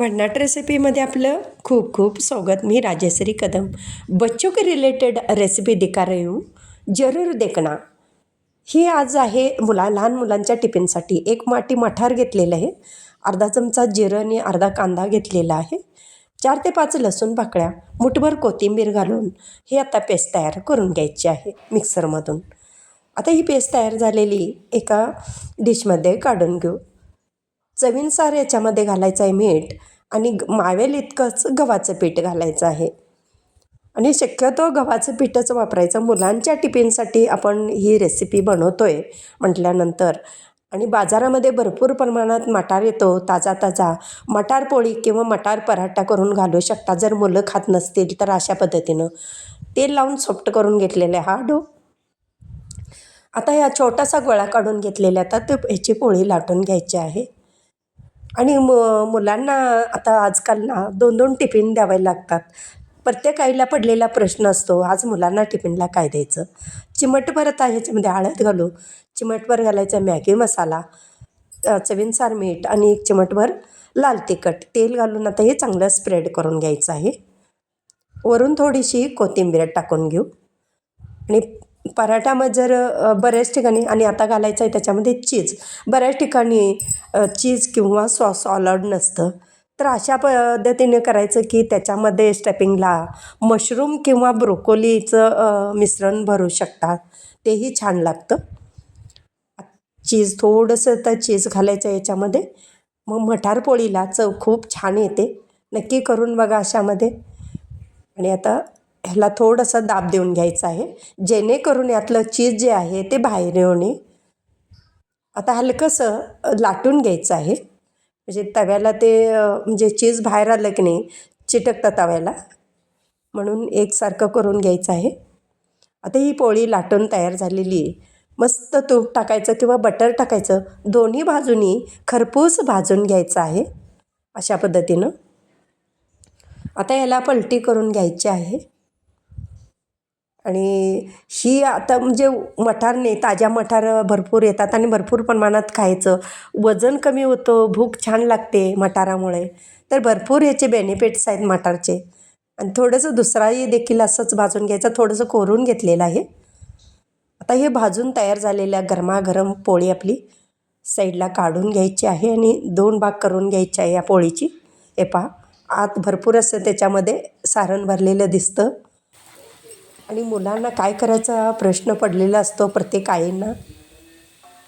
भन्नाट रेसिपीमध्ये आपलं खूप खूप स्वागत. मी राजेश्री कदम. बच्चों के रिलेटेड रेसिपी दिखा रही हूँ जरूर देखना. ही आज आहे मुला लहान मुलांच्या टिफिनसाठी. एक माटी मठार घेतलेलं आहे. अर्धा चमचा जिरं आणि अर्धा कांदा घेतलेला आहे. चार ते पाच लसूण पाकळ्या मुठभर कोथिंबीर घालून हे आता पेस्ट तयार करून घ्यायची आहे मिक्सरमधून आता ही पेस्ट तयार झालेली एका डिशमध्ये काढून घेऊ. चवीनुसार याच्यामध्ये घालायचं आहे मीठ आणि मावेल इतकंच गव्हाचं पीठ घालायचं आहे. आणि शक्यतो गव्हाचं पीठच वापरायचं. मुलांच्या टिफिनसाठी आपण ही रेसिपी बनवतो आहे म्हटल्यानंतर. आणि बाजारामध्ये भरपूर प्रमाणात मटार येतो. ताजा ताजा मटार पोळी किंवा मटार पराठा करून घालू शकता. जर मुलं खात नसतील तर अशा पद्धतीनं. तेल लावून सॉफ्ट करून घेतलेले हा डो. आता ह्या छोटासा गोळा काढून घेतलेला आता ते ह्याची पोळी लाटून घ्यायची आहे. आणि मु मुलांना आता आजकाल ना दोन दोन टिफिन द्यावे लागतात. प्रत्येक आईला पडलेला प्रश्न असतो आज मुलांना टिफिनला काय द्यायचं? चिमटभर आता ह्याच्यामध्ये म्हणजे हळद घालू चिमटभर घालायचा मॅगी मसाला अ, चवीनुसार मीठ आणि एक चिमटभर लाल तिखट. तेल घालून आता हे चांगलं स्प्रेड करून घ्यायचं आहे. वरून थोडीशी कोथिंबीर टाकून घेऊ. आणि पराठामध्ये जर बऱ्याच ठिकाणी आणि आता घालायचं आहे त्याच्यामध्ये चीज बऱ्याच ठिकाणी चीज किंवा सॉस ऑलॉड नसतं. तर अशा पद्धतीने करायचं की त्याच्यामध्ये स्टॅपिंगला मशरूम किंवा ब्रोकोलीचं मिश्रण भरू शकतात तेही छान लागतं. चीज थोडंसं तर चीज घालायचं याच्यामध्ये. मग मटार पोळीला चव खूप छान येते. नक्की करून बघा अशामध्ये. आणि आता ह्याला थोडंसं दाब देऊन घ्यायचं आहे. जेणेकरून यातलं चीज जे आहे ते बाहेर येऊ नये आता हलकंसं लाटून घ्यायचं आहे. म्हणजे तव्याला ते म्हणजे चीज बाहेर आलं की नाही चिटकतं तव्याला. म्हणून एकसारखं करून घ्यायचं आहे. आता ही पोळी लाटून तयार झालेली आहे. मस्त तूप टाकायचं किंवा बटर टाकायचं दोन्ही बाजूनी खरपूस भाजून घ्यायचं आहे. अशा पद्धतीनं. आता याला पलटी करून घ्यायची आहे. आणि ही आता म्हणजे मठारने ताज्या मठार भरपूर येतात आणि भरपूर प्रमाणात खायचं. वजन कमी होतं भूक छान लागते मटारामुळे तर भरपूर याचे बेनिफिट्स आहेत मटारचे आणि थोडंसं दुसराही देखील असंच भाजून घ्यायचं थोडंसं कोरून घेतलेलं आहे. आता हे भाजून तयार झालेल्या गरमागरम पोळी आपली साईडला काढून घ्यायची आहे आणि दोन भाग करून घ्यायची आहे या पोळीची. हे पहा आत भरपूर असं त्याच्यामध्ये सारण भरलेलं दिसतं. आणि मुलांना काय करायचा प्रश्न पडलेला असतो प्रत्येक आईंना?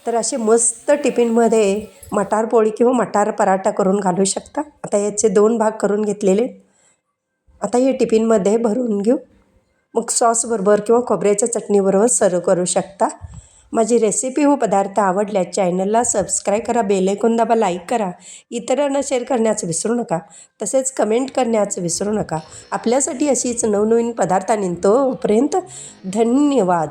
तर असे मस्त टिफिनमध्ये मटार पोळी किंवा मटार पराठा करून घालू शकता. आता याचे दोन भाग करून घेतलेले. आता हे टिफिनमध्ये भरून घेऊ. मग सॉसबरोबर किंवा खोबऱ्याच्या चटणीबरोबर सर्व करू शकता. माझी रेसिपी व पदार्थ आवडल्यास चॅनलला सबस्क्राईब करा बेलायकॉन दाबा लाईक करा. इतरांना शेअर करण्याचं विसरू नका. तसेच कमेंट करण्याचं विसरू नका. आपल्यासाठी अशीच नवनवीन पदार्थांनी तोपर्यंत धन्यवाद.